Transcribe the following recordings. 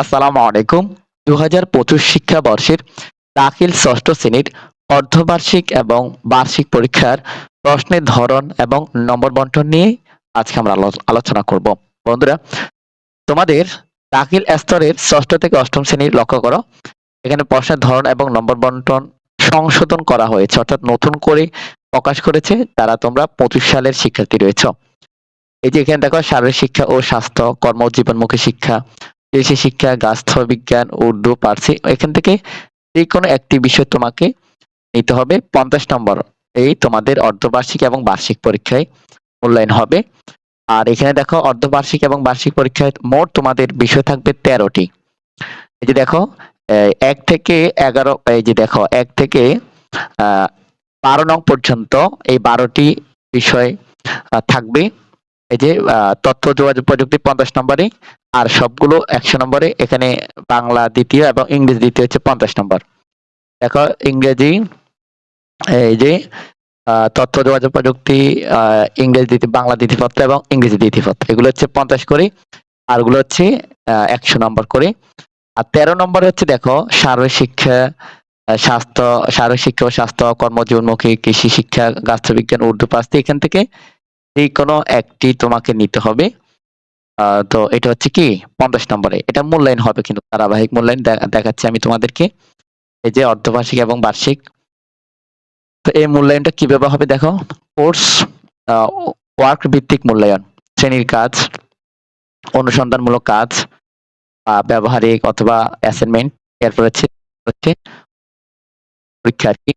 আসসালামু আলাইকুম দু হাজার পঁচিশ শিক্ষাবর্ষের দাখিল ষষ্ঠ শ্রেণির অর্ধবার্ষিক এবং বার্ষিক পরীক্ষার প্রশ্নের ধরন এবং নম্বর বন্টন নিয়ে আজকে আমরা আলোচনা করব। বন্ধুরা, তোমাদের দাখিল স্তরের ষষ্ঠ থেকে অষ্টম শ্রেণির লক্ষ্য করো। এখানে প্রশ্নের ধরন এবং নম্বর বন্টন সংশোধন করা হয়েছে, অর্থাৎ নতুন করে প্রকাশ করেছে তারা তোমরা পঁচিশ সালের শিক্ষার্থী রয়েছে। এই যে এখানে দেখো শারীরিক শিক্ষা ও স্বাস্থ্য কর্ম ও শিক্ষা কৃষি শিক্ষা গাস্থ বিজ্ঞান উর্দু, পার্সি, এখান থেকে যে কোনো একটি বিষয় তোমাকে নিতে হবে। পঞ্চাশ নম্বর, এই তোমাদের অর্ধবার্ষিক এবং বার্ষিক পরীক্ষায় মূল্যায়ন হবে। আর এখানে দেখো, অর্ধবার্ষিক এবং বার্ষিক পরীক্ষায় মোট তোমাদের বিষয় থাকবে তেরোটি। এই যে দেখো এক থেকে এগারো, এই যে দেখো, এক থেকে বারো নং পর্যন্ত এই বারোটি বিষয় থাকবে। এই যে তথ্য, যোগাযোগ প্রযুক্তি পঞ্চাশ নম্বরে আর সবগুলো একশো নম্বরে, এখানে বাংলা দ্বিতীয় এবং ইংরেজি দ্বিতীয় হচ্ছে পঞ্চাশ নম্বর। দেখো, ইংরেজি, এই যে তথ্য, যোগাযোগ প্রযুক্তি ইংরেজি দ্বিতীয়, বাংলা দ্বিতীয়পত্র এবং ইংরেজি দ্বিতীয়পত্র এগুলো হচ্ছে পঞ্চাশ করে আর ওগুলো হচ্ছে একশো নম্বর করে। আর তেরো নম্বরে হচ্ছে দেখো শারীরিক শিক্ষা স্বাস্থ্য শারীরিক শিক্ষা ও স্বাস্থ্য, কর্মজীবনমুখী, কৃষি শিক্ষা গাছবিজ্ঞান উর্দু পাঁচটি এখান থেকে যে কোনো একটি তোমাকে নিতে হবে। তো এটা হচ্ছে কি, পঞ্চাশ নম্বরে। এটা মূল্যায়ন হবে কিন্তু ধারাবাহিক মূল্যায়ন দেখাচ্ছি আমি তোমাদেরকে। এই যে অর্ধবার্ষিক এবং বার্ষিক। তো এই মূল্যায়নটা কীভাবে হবে দেখো, কোর্স ওয়ার্ক ভিত্তিক মূল্যায়ন, শ্রেণির কাজ, অনুসন্ধানমূলক কাজ ব্যবহারিক অথবা অ্যাসাইনমেন্ট এরপর হচ্ছে হচ্ছে পরীক্ষা আর কি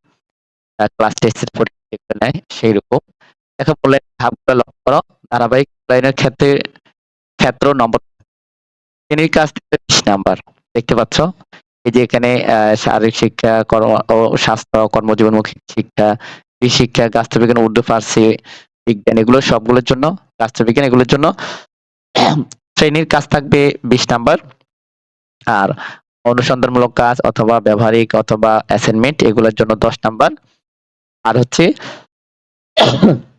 ক্লাস টেস্টের পরীক্ষা নেয় সেই রকম দেখো মূল্যায়ন ধাপগুলো লক্ষ্য করো। ধারাবাহিক মূল্যায়নের ক্ষেত্রে ক্ষেত্র নম্বর শ্রেণির কাজ নাম্বার দেখতে পাচ্ছ? এই যে এখানে শারীরিক শিক্ষা, কর্ম ও স্বাস্থ্য কর্মজীবনমুখী শিক্ষা শিক্ষা গাছবিজ্ঞান উর্দু, ফার্সি, বিজ্ঞান, এগুলো সবগুলোর জন্য গাছবিজ্ঞান এগুলোর জন্য শ্রেণির কাজ থাকবে বিশ নাম্বার আর অনুসন্ধানমূলক কাজ অথবা ব্যবহারিক অথবা অ্যাসাইনমেন্ট এগুলোর জন্য দশ নাম্বার আর হচ্ছে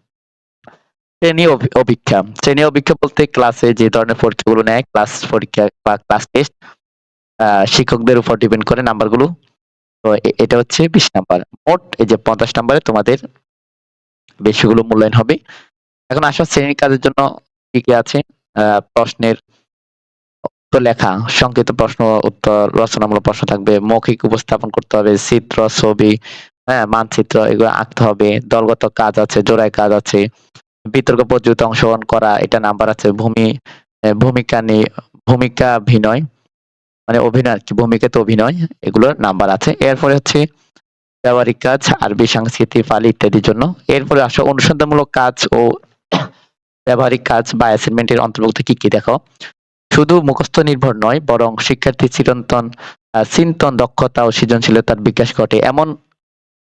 শ্রেণি অভি- অভিক্ষা শ্রেণি অভিক্ষা বলতে ক্লাসে যে ধরনের পরীক্ষাগুলো নেয় ক্লাস পরীক্ষা বা ক্লাস টেস্ট শিক্ষকদের উপর ডিপেন্ড করে নাম্বারগুলো তো এটা হচ্ছে বিশ নাম্বার মোট এই যে পঞ্চাশ নাম্বারে তোমাদের বেশিগুলো মূল্যায়ন হবে। এখন আসো শ্রেণির কাজের জন্য কি কি আছে? প্রশ্নের উত্তর লেখা, সংক্ষিপ্ত প্রশ্ন, উত্তর, রচনামূলক প্রশ্ন থাকবে, মৌখিক উপস্থাপন করতে হবে, চিত্র, ছবি হ্যাঁ মানচিত্র এগুলো আঁকতে হবে, দলগত কাজ আছে, জোড়ায় কাজ আছে বিতর্ক প্রতিযোগিতা অংশগ্রহণ করা, এটা নাম্বার আছে ভূমি ভূমিকা নিয়ে ভূমিকা অভিনয় মানে অভিনয় কি, ভূমিকাতে অভিনয়, এগুলোর নাম্বার আছে। এরপরে হচ্ছে ব্যবহারিক কাজ, আরবি, সংস্কৃতি, পালি ইত্যাদির জন্য। এরপরে আসো, অনুসন্ধানমূলক কাজ ও ব্যবহারিক কাজ বা অ্যাসাইনমেন্টের অন্তর্ভুক্ত কি কি দেখো। শুধু মুখস্থ নির্ভর নয়, বরং শিক্ষার্থী চিরন্তন চিন্তন দক্ষতা ও সৃজনশীলতার বিকাশ ঘটে। এমন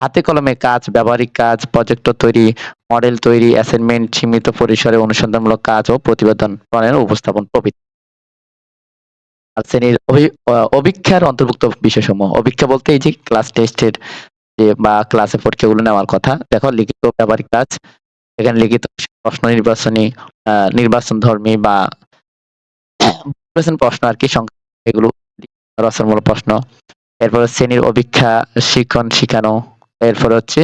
হাতে কলমে কাজ, ব্যবহারিক কাজ প্রজেক্ট তৈরি মডেল তৈরি অ্যাসাইনমেন্ট সীমিত পরিসরে অনুসন্ধানমূলক কাজ ও প্রতিবেদন প্রণয়ন, উপস্থাপন প্রভৃতি। শ্রেণির অভিক্ষার অন্তর্ভুক্ত বিষয়সমূহ। অভিক্ষা বলতে এই যে ক্লাস টেস্টের যে বা ক্লাসে পরীক্ষাগুলো নেওয়ার কথা, দেখো লিখিত ব্যবহারিক কাজ, এখানে লিখিত প্রশ্ন নির্বাচনী নির্বাচন ধর্মী বা প্রশ্ন আর কি সংখ্যা, এগুলো রচনামূলক প্রশ্ন। এরপর শ্রেণির অভিক্ষা, শিক্ষণ শিখানো এরপর হচ্ছে